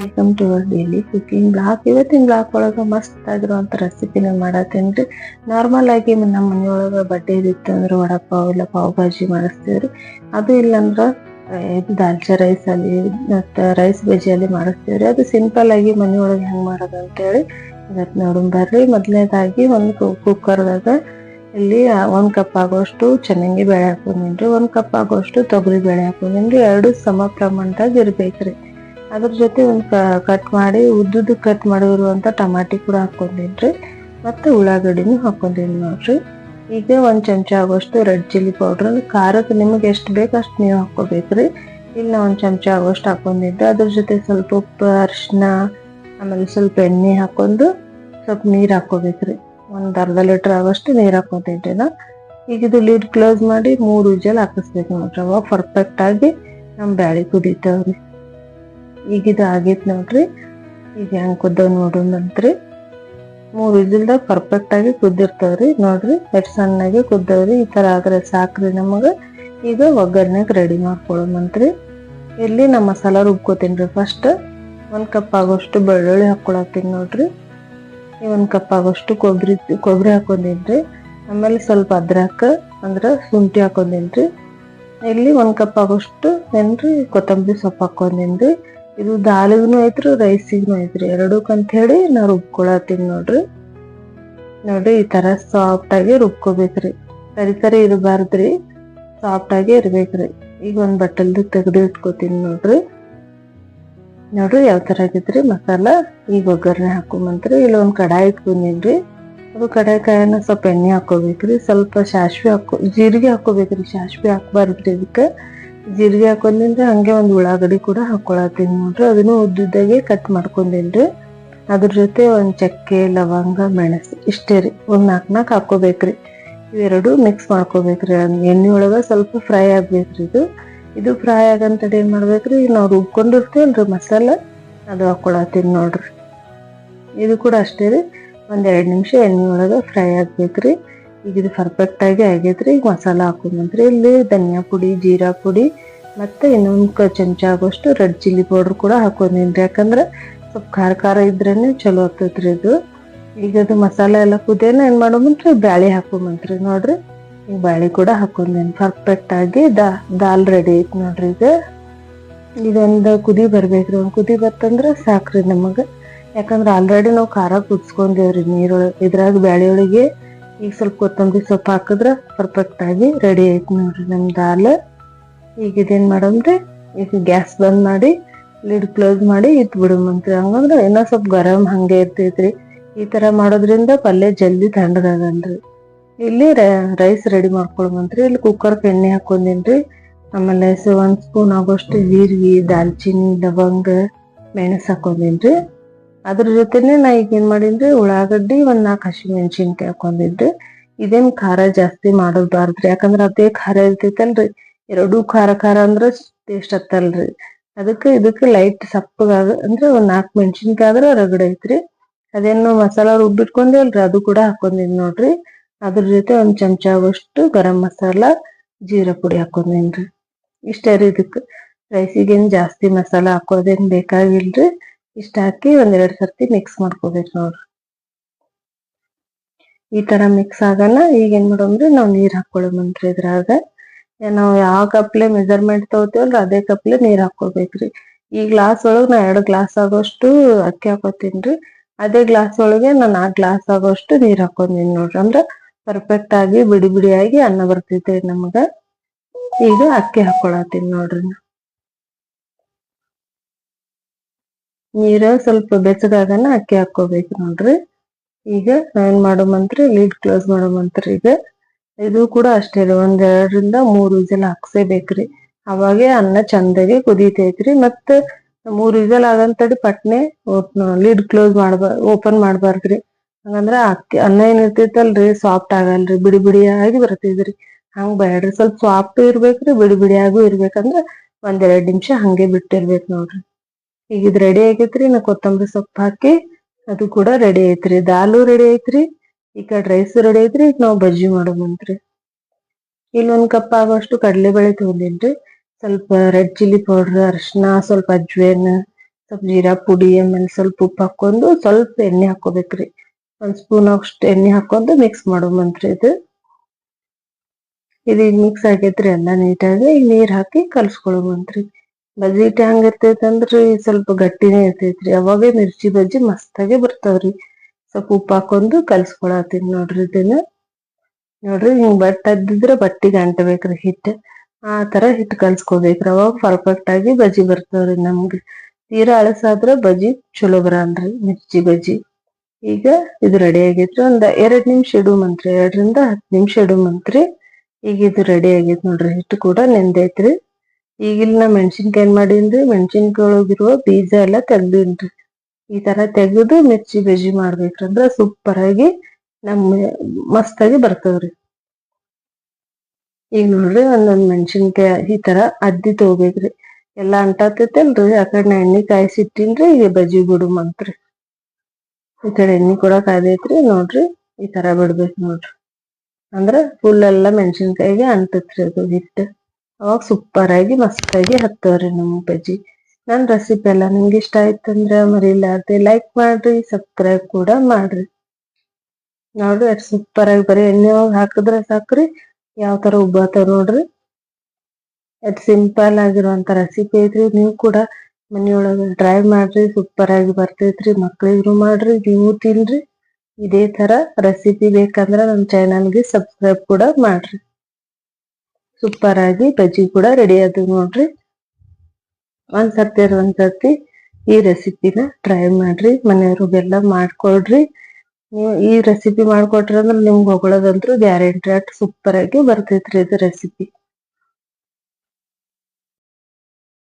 Welcome to our daily cooking blog ಇವತ್ತಿನ blog ಒಳಗೆ ಮಸ್ತ್ ಆಗಿರುವಂಥ ರೆಸಿಪಿನ ಮಾಡತ್ತೇನೆ ರೀ ನಾರ್ಮಲ್ ಆಗಿ ನಮ್ಮ ಮನೆಯೊಳಗೆ ಬಡ್ಡೆ ಇತ್ತು ಅಂದ್ರೆ ವಡಪಾವ್ ಇಲ್ಲ ಪಾವ್ ಭಾಜಿ ಮಾಡಿಸ್ತೀವಿ ಅದು ಇಲ್ಲಾಂದ್ರೆ ಇದು ದಾಲ್ಚಾ ರೈಸ್ ಅಲ್ಲಿ ಮತ್ತು ರೈಸ್ ಬಜ್ಜಿ ಅಲ್ಲಿ ಮಾಡಿಸ್ತೀವಿ ರೀ ಅದು ಸಿಂಪಲ್ ಆಗಿ ಮನೆಯೊಳಗೆ ಹೆಂಗೆ ಮಾಡೋದು ಅಂತೇಳಿ ಇವತ್ತು ನೋಡೋಣ ಬರ್ರಿ. ಮೊದಲನೇದಾಗಿ ಒಂದು ಕುಕ್ಕರ್ದಾಗ ಇಲ್ಲಿ ಒಂದು ಕಪ್ ಆಗೋಷ್ಟು ಚೆನ್ನಾಗಿ ಬೆಳೆ ಹಾಕೊಂಡಿನ್ರಿ. ಒಂದು ಕಪ್ ಆಗೋಷ್ಟು ತೊಗರಿ ಬೇಳೆ ಹಾಕೊಂಡಿನ್ರಿ. ಎರಡು ಸಮ ಪ್ರಮಾಣದಾಗ ಇರ್ಬೇಕ್ರಿ. ಅದ್ರ ಜೊತೆ ಒಂದು ಕಟ್ ಮಾಡಿ, ಉದ್ದುದ್ದು ಕಟ್ ಮಾಡಿರುವಂತ ಟಮಾಟಿ ಕೂಡ ಹಾಕೊಂಡಿನ್ರಿ ಮತ್ತೆ ಉಳ್ಳಾಗಡ್ಡಿನೂ ಹಾಕೊಂಡಿನಿ ನೋಡ್ರಿ. ಈಗ ಒಂದು ಚಮಚ ಆಗೋಷ್ಟು ರೆಡ್ ಚಿಲ್ಲಿ ಪೌಡ್ರ್ ಖಾರಕ್ಕೆ ನಿಮಗೆ ಎಷ್ಟು ಬೇಕು ಅಷ್ಟು ನೀವು ಹಾಕೋಬೇಕ್ರಿ ಇಲ್ಲಿ ಒಂದು ಚಮಚ ಆಗೋಷ್ಟು ಹಾಕೊಂಡಿದ್ದೆ ಅದ್ರ ಜೊತೆ ಸ್ವಲ್ಪ ಉಪ್ಪು ಅರಿಶಿನ ಆಮೇಲೆ ಸ್ವಲ್ಪ ಎಣ್ಣೆ ಹಾಕೊಂಡು ಸ್ವಲ್ಪ ನೀರು ಹಾಕೋಬೇಕ್ರಿ ಒಂದು ಅರ್ಧ ಲೀಟರ್ ಆಗೋಷ್ಟು ನೀರು ಹಾಕೋತಿದ್ದೆ ನಾ. ಈಗ ಇದು ಲೀಡ್ ಕ್ಲೋಸ್ ಮಾಡಿ ಮೂರು ವಿಜಲ್ ಹಾಕಿಸ್ಬೇಕು ನೋಡ್ರಿ. ಅವಾಗ ಪರ್ಫೆಕ್ಟ್ ಆಗಿ ನಮ್ ಬ್ಯಾಳಿ ಕುದೀತಾವ್ರಿ. ಈಗ ಇದು ಆಗೈತೆ ನೋಡ್ರಿ. ಈಗ ಹೆಂಗ್ ಕುದ್ದವ್ ನೋಡೋಣಂತ್ರಿ ಮೂರು ಪರ್ಫೆಕ್ಟ್ ಆಗಿ ಕುದ್ದಿರ್ತಾವ್ರಿ ನೋಡ್ರಿ. ಎಷ್ಟು ಸಣ್ಣಗೆ ಕುದ್ದವ್ರಿ. ಈ ತರ ಆದ್ರೆ ಸಾಕ್ರಿ ನಮಗೆ. ಈಗ ಒಗ್ಗರ್ಣೆಗೆ ರೆಡಿ ಮಾಡ್ಕೊಳ್ಳೋಮಂತ್ರಿ ಇಲ್ಲಿ ನಮ್ಮ ಮಸಾಲ ರುಬ್ಕೋತೀನ್ರಿ ಫಸ್ಟ್ ಒಂದ್ ಕಪ್ ಆಗೋಷ್ಟು ಬೆಳ್ಳುಳ್ಳಿ ಹಾಕೊಳತ್ತೀನಿ ನೋಡ್ರಿ. ಈ ಒಂದ್ ಕಪ್ ಆಗೋಷ್ಟು ಕೊಬ್ಬರಿ ಕೊಬ್ಬರಿ ಹಾಕೊಂಡಿನ್ರಿ. ಆಮೇಲೆ ಸ್ವಲ್ಪ ಅದ್ರಕ ಅಂದ್ರ ಶುಂಠಿ ಹಾಕೊಂಡಿನ್ರಿ. ಇಲ್ಲಿ ಒಂದ್ ಕಪ್ ಆಗೋಷ್ಟು ಏನ್ರಿ? ಕೊತ್ತಂಬರಿ ಸೊಪ್ಪು ಹಾಕೊಂಡಿನ್ರಿ. ಇದು ದಾಲಿಗೂ ಐತ್ರಿ ರೈಸಿಗೂ ಐತ್ರಿ. ಎರಡಕ್ಕಂತ ಅಂತ ಹೇಳಿ ನಾ ರುಬ್ಕೊಳತ್ತೀನಿ ನೋಡ್ರಿ. ನೋಡ್ರಿ, ಈ ತರ ಸಾಫ್ಟ್ ಆಗಿ ರುಬ್ಕೋಬೇಕ್ರಿ. ಕರಿ ಸರಿ ಇರಬಾರ್ದ್ರಿ. ಸಾಫ್ಟ್ ಆಗಿ ಇರ್ಬೇಕ್ರಿ. ಈಗ ಒಂದ್ ಬಟ್ಟಲ್ದು ತೆಗೆದು ಇಟ್ಕೋತೀನಿ ನೋಡ್ರಿ. ನೋಡ್ರಿ, ಯಾವ ತರ ಆಗೈತ್ರಿ ಮಸಾಲ? ಈಗ ಒಗ್ಗರಣೆ ಹಾಕೊಂಬಂತ್ರಿ. ಇಲ್ಲಿ ಒಂದ್ ಕಡಾಯಿ ಇಟ್ಕೊಂಡಿನ್ರಿ. ಅದು ಕಡಾಯಿ ಸ್ವಲ್ಪ ಎಣ್ಣೆ ಹಾಕೋಬೇಕ್ರಿ. ಸ್ವಲ್ಪ ಸಾಸ್ವಿ ಹಾಕೋ, ಜೀರಿಗೆ ಹಾಕೋಬೇಕ್ರಿ. ಸಾಸ್ವಿ ಹಾಕ್ಬಾರ್ದ್ರಿ ಇದಕ್ಕೆ. ಜೀರಿಗೆ ಹಾಕೊಂಡಿನ್ರಿ ಹಂಗೆ ಒಂದು ಉಳ್ಳಾಗಡ್ಡಿ ಕೂಡ ಹಾಕೊಳತ್ತೀನಿ ನೋಡ್ರಿ. ಅದನ್ನು ಉದ್ದುದ್ದಾಗೆ ಕಟ್ ಮಾಡ್ಕೊಂಡಿನ್ರಿ. ಅದ್ರ ಜೊತೆ ಒಂದು ಚಕ್ಕೆ, ಲವಂಗ, ಮೆಣಸು ಇಷ್ಟೇ ರೀ. ಒಂದು ನಾಲ್ಕು ನಾಲ್ಕು ಹಾಕೋಬೇಕ್ರಿ. ಇವೆರಡು ಮಿಕ್ಸ್ ಮಾಡ್ಕೋಬೇಕ್ರಿ. ಎಣ್ಣೆ ಒಳಗೆ ಸ್ವಲ್ಪ ಫ್ರೈ ಆಗ್ಬೇಕ್ರಿ ಇದು. ಇದು ಫ್ರೈ ಆಗಂತಡೆ ಏನು ಮಾಡ್ಬೇಕ್ರಿ? ನಾವು ರುಬ್ಕೊಂಡಿರ್ತೀವಲ್ರಿ ಮಸಾಲ, ಅದು ಹಾಕೊಳತ್ತೀನಿ ನೋಡ್ರಿ. ಇದು ಕೂಡ ಅಷ್ಟೇ ರೀ. ಒಂದು ಎರಡು ನಿಮಿಷ ಎಣ್ಣೆ ಒಳಗೆ ಫ್ರೈ ಆಗ್ಬೇಕ್ರಿ. ಈಗ ಇದು ಪರ್ಫೆಕ್ಟ್ ಆಗಿ ಆಗೈತ್ರಿ ಈಗ ಮಸಾಲ ಹಾಕೊಂಡ್ರಿ ಇಲ್ಲಿ ಧನಿಯಾ ಪುಡಿ, ಜೀರಾ ಪುಡಿ, ಮತ್ತೆ ಇನ್ನೊಂದು ಚಮಚ ಆಗೋಷ್ಟು ರೆಡ್ ಚಿಲ್ಲಿ ಪೌಡರ್ ಕೂಡ ಹಾಕೊಂಡಿನ್ರಿ ಯಾಕಂದ್ರೆ ಸ್ವಲ್ಪ ಖಾರ ಖಾರ ಇದ್ರೇನೆ ಚಲೋ ಆಗ್ತೈತ್ರಿ ಇದು. ಈಗ ಅದು ಮಸಾಲ ಎಲ್ಲ ಕುದಿಯನ ಏನು ಮಾಡೋಮಂತ್ರಿ ಬ್ಯಾಳಿ ಹಾಕೊಂಬಂತ್ರಿ ನೋಡ್ರಿ. ಈಗ ಬ್ಯಾಳಿ ಕೂಡ ಹಾಕೊಂಡೇನು ಪರ್ಫೆಕ್ಟ್ ಆಗಿ ದಾ, ದಾಲ್ ರೆಡಿ ಐತಿ ನೋಡ್ರಿ ಈಗ. ಇದೊಂದು ಕುದಿ ಬರ್ಬೇಕ್ರಿ. ಒಂದು ಕುದಿ ಬರ್ತಂದ್ರ ಸಾಕ್ರಿ ನಮಗೆ. ಯಾಕಂದ್ರೆ ಆಲ್ರೆಡಿ ನಾವು ಖಾರ ಕುದಿಸ್ಕೊಂಡೇವ್ರಿ ನೀರೊಳಗೆ, ಇದ್ರಾಗ ಬ್ಯಾಳಿ ಒಳಗೆ ಈಗ ಸ್ವಲ್ಪ ಕೊತ್ತಂಬರಿ ಸೊಪ್ಪು ಹಾಕಿದ್ರೆ ಪರ್ಫೆಕ್ಟ್ ಆಗಿ ರೆಡಿ ಆಯ್ತು ನೋಡ್ರಿ ನಮ್ಮ ದಾಲ್. ಈಗ ಇದೇನು ಮಾಡಮ್ರಿ? ಈಗ ಗ್ಯಾಸ್ ಬಂದ್ ಮಾಡಿ ಲಿಡ್ ಕ್ಲೋಸ್ ಮಾಡಿ ಇತ್ತು ಬಿಡಮಂತ್ರಿ ಹಂಗಂದ್ರೆ ಇನ್ನೂ ಸ್ವಲ್ಪ ಗರಂ ಹಂಗೆ ಇರ್ತೈತ್ರಿ. ಈ ಥರ ಮಾಡೋದ್ರಿಂದ ಪಲ್ಯ ಜಲ್ದಿ ತಣ್ಣಗಾಗಲ್ರಿ ಇಲ್ಲಿ ರೈಸ್ ರೆಡಿ ಮಾಡ್ಕೊಳಮಂತ್ರಿ ಇಲ್ಲಿ ಕುಕ್ಕರ್ಗೆ ಎಣ್ಣೆ ಹಾಕೊಂಡಿನ್ರಿ ಆಮೇಲೆ ಸೊ ಒಂದು ಸ್ಪೂನ್ ಆಗೋಷ್ಟು ಜೀರಿಗೆ, ದಾಲ್ಚಿನ್ನಿ, ಲವಂಗ, ಮೆಣಸು ಹಾಕೊಂಡಿನ್ರಿ ಅದ್ರ ಜೊತೆನೆ ನಾ ಈಗ ಏನ್ ಮಾಡೀನ್ರಿ ಉಳ್ಳಾಗಡ್ಡಿ ಒಂದ್ ನಾಲ್ಕು ಹಸಿ ಮೆಣಸಿನ್ಕಾಯಿ ಹಾಕೊಂಡಿದ್ರಿ ಇದೇನ್ ಖಾರ ಜಾಸ್ತಿ ಮಾಡೋದ್ಬಾರ್ದ್ರಿ ಯಾಕಂದ್ರ ಅದೇ ಖಾರ ಇರ್ತೈತಲ್ರಿ. ಎರಡೂ ಖಾರ ಖಾರ ಅಂದ್ರ ಟೇಸ್ಟ್ ಹತ್ತಲ್ರಿ ಅದಕ್ಕೆ ಇದಕ್ಕೆ ಲೈಟ್ ಸಪ್ಪಗಾಗ ಅಂದ್ರೆ ಒಂದ್ ನಾಲ್ಕು ಮೆಣಸಿನ್ಕಾಯಿ ಆದ್ರ ರಗಡ ಐತ್ರಿ. ಅದೇನು ಮಸಾಲ ರುಬ್ಬಿಟ್ಕೊಂಡೇವಲ್ರಿ ಅದು ಕೂಡ ಹಾಕೊಂಡಿನ್ ನೋಡ್ರಿ. ಅದ್ರ ಜೊತೆ ಒಂದ್ ಚಮಚ ಆಗೋಷ್ಟು ಗರಂ ಮಸಾಲ, ಜೀರಾ ಪುಡಿ ಹಾಕೊಂಡಿನ್ರಿ. ಇಷ್ಟ ರೀ ಇದಕ್ಕೆ ರೈಸಿಗೇನ್ ಜಾಸ್ತಿ ಮಸಾಲ ಹಾಕೋದೇನ್ ಬೇಕಾಗಿಲ್ರಿ. ಇಷ್ಟ ಹಾಕಿ ಒಂದೆರಡು ಸರ್ತಿ ಮಿಕ್ಸ್ ಮಾಡ್ಕೋಬೇಕು ನೋಡ್ರಿ ಈ ತರ ಮಿಕ್ಸ್ ಆಗನ ಈಗ ಏನ್ ಮಾಡೋಂದ್ರೆ ನಾವು ನೀರ್ ಹಾಕೊಳ್ಳೋಮಂತ್ರಿ ಇದ್ರಾಗ. ನಾವು ಯಾವ ಕಪ್ಲೆ ಮೆಜರ್ಮೆಂಟ್ ತಗೋತೀವಲ್ರಿ ಅದೇ ಕಪ್ಲೆ ನೀರ್ ಹಾಕೋಬೇಕ್ರಿ ಈ ಗ್ಲಾಸ್ ಒಳಗ್ ನಾ ಎರಡು ಗ್ಲಾಸ್ ಆಗೋಷ್ಟು ಅಕ್ಕಿ ಹಾಕೋತೀನ್ರಿ. ಅದೇ ಗ್ಲಾಸ್ ಒಳಗೆ ನಾ ನಾಲ್ಕ್ ಗ್ಲಾಸ್ ಆಗೋಷ್ಟು ನೀರ್ ಹಾಕೊಂಡಿನಿ ನೋಡ್ರಿ. ಅಂದ್ರ ಪರ್ಫೆಕ್ಟ್ ಆಗಿ ಬಿಡಿ ಬಿಡಿಯಾಗಿ ಅನ್ನ ಬರ್ತೈತೆ ನಮಗ. ಈಗ ಅಕ್ಕಿ ಹಾಕೊಳತೀನಿ ನೋಡ್ರಿ ನಾ. ನೀರ ಸ್ವಲ್ಪ ಬೆಚ್ಚಗಾಗನ ಅಕ್ಕಿ ಹಾಕೋಬೇಕು ನೋಡ್ರಿ. ಈಗ ನಾವೇನ್ ಮಾಡೋಮಂತ್ರಿ ಲೀಡ್ ಕ್ಲೋಸ್ ಮಾಡೋಮಂತ್ರಿ ಈಗ. ಇದು ಕೂಡ ಅಷ್ಟೇ ರೀ, ಒಂದ್ ಎರಡರಿಂದ ಮೂರು ವಿಜಲ್ ಹಾಕ್ಸೇಬೇಕ್ರಿ. ಅವಾಗೆ ಅನ್ನ ಚಂದಾಗಿ ಕುದೀತೈತ್ರಿ ಮತ್ತ ಮೂರು ವಿಜಲ್ ಆಗಂತಡಿ ಪಟ್ನೆ ಲೀಡ್ ಕ್ಲೋಸ್ ಮಾಡ್ಬಾರ್ ಓಪನ್ ಮಾಡ್ಬಾರ್ದ್ರಿ. ಹಂಗಂದ್ರ ಅಕ್ಕಿ ಅನ್ನ ಏನ್ ಇರ್ತೈತಲ್ರಿ ಸಾಫ್ಟ್ ಆಗಲ್ರಿ, ಬಿಡಿ ಬಿಡಿಯಾಗಿ ಬರ್ತೈತ್ರಿ. ಹಂಗ ಬೇಡ್ರಿ ಸ್ವಲ್ಪ ಸಾಫ್ಟ್ ಇರ್ಬೇಕ್ರಿ, ಬಿಡಿ ಬಿಡಿಯಾಗೂ ಇರ್ಬೇಕಂದ್ರ ಒಂದ್ ಎರಡ್ ನಿಮಿಷ ಹಂಗೆ ಬಿಟ್ಟಿರ್ಬೇಕು ನೋಡ್ರಿ. ಈಗ ಇದು ರೆಡಿ ಆಗೈತ್ರಿ. ನಾ ಕೊತ್ತಂಬರಿ ಸೊಪ್ಪು ಹಾಕಿ ಅದು ಕೂಡ ರೆಡಿ ಐತ್ರಿ. ದಾಲು ರೆಡಿ ಐತ್ರಿ. ಈ ಕಡೆ ರೈಸ್ ರೆಡಿ ಐತ್ರಿ. ಈಗ ನಾವು ಬಜ್ಜಿ ಮಾಡೋಮಂತ್ರಿ ಇಲ್ಲಿ ಒಂದ್ ಕಪ್ ಆಗೋಷ್ಟು ಕಡಲೆಬೇಳೆ ತಗೊಂಡಿನ್ರಿ. ಸ್ವಲ್ಪ ರೆಡ್ ಚಿಲ್ಲಿ ಪೌಡರ್ ಅರಿಶಿನ ಸ್ವಲ್ಪ ಅಜ್ವೇನ್, ಸ್ವಲ್ಪ ಜೀರಾ ಪುಡಿ, ಆಮೇಲೆ ಸ್ವಲ್ಪ ಉಪ್ಪು ಹಾಕೊಂಡು ಸ್ವಲ್ಪ ಎಣ್ಣೆ ಹಾಕೋಬೇಕ್ರಿ. ಒಂದ್ ಸ್ಪೂನ್ ಅಷ್ಟು ಎಣ್ಣೆ ಹಾಕೊಂಡು ಮಿಕ್ಸ್ ಮಾಡೋಮಂತ್ರಿ ಇದು. ಇದು ಮಿಕ್ಸ್ ಆಗೈತ್ರಿ ಎಲ್ಲ ನೀಟಾಗಿ ಈಗ ನೀರ್ ಹಾಕಿ ಕಲ್ಸ್ಕೊಳ್ಬಂತ್ರಿ ಬಜ್ಜಿ ಹಿಟ್ಟು ಹೆಂಗ್ ಇರ್ತೈತಿ ಅಂದ್ರಿ ಸ್ವಲ್ಪ ಗಟ್ಟಿನೇ ಇರ್ತೈತ್ರಿ. ಅವಾಗೆ ಮಿರ್ಚಿ ಬಜ್ಜಿ ಮಸ್ತಾಗೆ ಬರ್ತಾವ್ರಿ. ಸ್ವಲ್ಪ ಉಪ್ಪು ಹಾಕೊಂಡು ಕಲ್ಸ್ಕೊಳತ್ತೀನಿ ನೋಡ್ರಿ ಇದನ್ನ. ನೋಡ್ರಿ ಹಿಂಗ್ ಬಟ್ ಅದ್ದಿದ್ರೆ ಬಟ್ಟಿಗೆ ಅಂಟಬೇಕ್ರಿ ಹಿಟ್ಟು. ಆ ತರ ಹಿಟ್ಟು ಕಲ್ಸ್ಕೊಬೇಕ್ರಿ. ಅವಾಗ ಪರ್ಫೆಕ್ಟ್ ಆಗಿ ಬಜ್ಜಿ ಬರ್ತಾವ್ರಿ ನಮ್ಗೆ. ತೀರಾ ಅಳಸಾದ್ರ ಬಜ್ಜಿ ಚಲೋ ಬರಲ್ರಿ, ಮಿರ್ಚಿ ಬಜ್ಜಿ. ಈಗ ಇದು ರೆಡಿ ಆಗೈತ್ರಿ. ಒಂದ್ ಎರಡ್ ನಿಮಿಷ ಇಡುಮಂತ್ರಿ ಎರಡರಿಂದ ಹತ್ತು ನಿಮಿಷ ಇಡುಮಂತ್ರಿ ಈಗ ಇದು ರೆಡಿ ಆಗೈತ್ ನೋಡ್ರಿ. ಹಿಟ್ಟು ಕೂಡ ನೆಂದೈತ್ರಿ. ಈಗ ಇಲ್ಲಿ ನಾ ಮೆಣಸಿನ್ಕಾಯಿ ಏನ್ ಮಾಡೀನ್ರಿ ಮೆಣಸಿನ್ಕಾಯಿ ಬೀಜ ಎಲ್ಲ ತೆಗ್ದೀನ್ರಿ. ಈ ತರ ತೆಗೆದು ಮಿರ್ಚಿ ಬಜ್ಜಿ ಮಾಡ್ಬೇಕ್ರಿ ಅಂದ್ರ ಸೂಪರ್ ಆಗಿ ನಮ್ ಮಸ್ತಾಗಿ ಬರ್ತವ್ರಿ ಈಗ ನೋಡ್ರಿ ಒಂದೊಂದ್ ಮೆಣಸಿನ್ಕಾಯಿ ಈ ತರ ಅದ್ದಿ ತಗೋಬೇಕ್ರಿ. ಎಲ್ಲಾ ಅಂಟಾತೈತಲ್ರಿ ಆ ಕಡೆ ನಾ ಎಣ್ಣೆ ಕಾಯಿಸಿಟ್ಟಿನ್ರಿ, ಈಗ ಬಜ್ಜಿ ಬಿಡುಮಂತ್ರಿ ಈ ಕಡೆ ಎಣ್ಣೆ ಕೂಡ ಕಾದೈತ್ರಿ ನೋಡ್ರಿ ಈ ತರ ಬಿಡ್ಬೇಕು ನೋಡ್ರಿ. ಅಂದ್ರ ಫುಲ್ ಎಲ್ಲಾ ಮೆಣಸಿನ್ಕಾಯಿಗೆ ಅಂಟತ್ರಿ ಅದು ಹಿಟ್ಟು. ಅವಾಗ ಸೂಪರ್ ಆಗಿ ಮಸ್ತಾಗಿ ಹತ್ತವ್ರಿ ನಮ್ ಬಜ್ಜಿ ನನ್ ರೆಸಿಪಿ ಎಲ್ಲ ನಿಮ್ಗೆ ಇಷ್ಟ ಆಯ್ತಂದ್ರೆ ಮರಿಲಾರ್ದೆ ಲೈಕ್ ಮಾಡ್ರಿ ಸಬ್ಸ್ಕ್ರೈಬ್ ಕೂಡ ಮಾಡ್ರಿ. ನೋಡ್ರಿ ಅಷ್ಟು ಸೂಪರ್ ಆಗಿ ಬರೀ ಎಣ್ಣೆ ಒಳಗೆ ಹಾಕಿದ್ರೆ ಸಾಕ್ರಿ. ಯಾವ ತರ ಉಬ್ಬಾತಾವ ನೋಡ್ರಿ. ಅದ್ ಸಿಂಪಲ್ ಆಗಿರುವಂತ ರೆಸಿಪಿ ಐತ್ರಿ. ನೀವು ಕೂಡ ಮನೆಯೊಳಗೆ ಟ್ರೈ ಮಾಡ್ರಿ ಸೂಪರ್ ಆಗಿ ಬರ್ತೈತ್ರಿ. ಮಕ್ಳಿಗೂ ಮಾಡ್ರಿ, ನೀವು ತಿನ್ರಿ. ಇದೇ ತರ ರೆಸಿಪಿ ಬೇಕಂದ್ರೆ ನಮ್ ಚಾನಲ್ಗೆ ಸಬ್ಸ್ಕ್ರೈಬ್ ಕೂಡ ಮಾಡ್ರಿ. ಸೂಪರ್ ಆಗಿ ಬಜ್ಜಿ ಕೂಡ ರೆಡಿ ಆದ್ವು ನೋಡ್ರಿ. ಒಂದ್ಸರ್ತಿ ಒಂದ್ಸರ್ತಿ ಒಂದ್ ಸರ್ತಿ ಈ ರೆಸಿಪಿನ ಟ್ರೈ ಮಾಡ್ರಿ, ಮನೆಯವ್ರಿಗೆಲ್ಲ ಮಾಡ್ಕೊಡ್ರಿ ನೀವು ಈ ರೆಸಿಪಿ ಮಾಡ್ಕೊಟ್ರಿ ಅಂದ್ರೆ ನಿಮ್ಗೆ ಹೊಗಳೋದಂತೂ ಗ್ಯಾರಂಟಿ ಅಟ್ ಸೂಪರ್ ಆಗಿ ಬರ್ತೈತ್ರಿ ಇದು ರೆಸಿಪಿ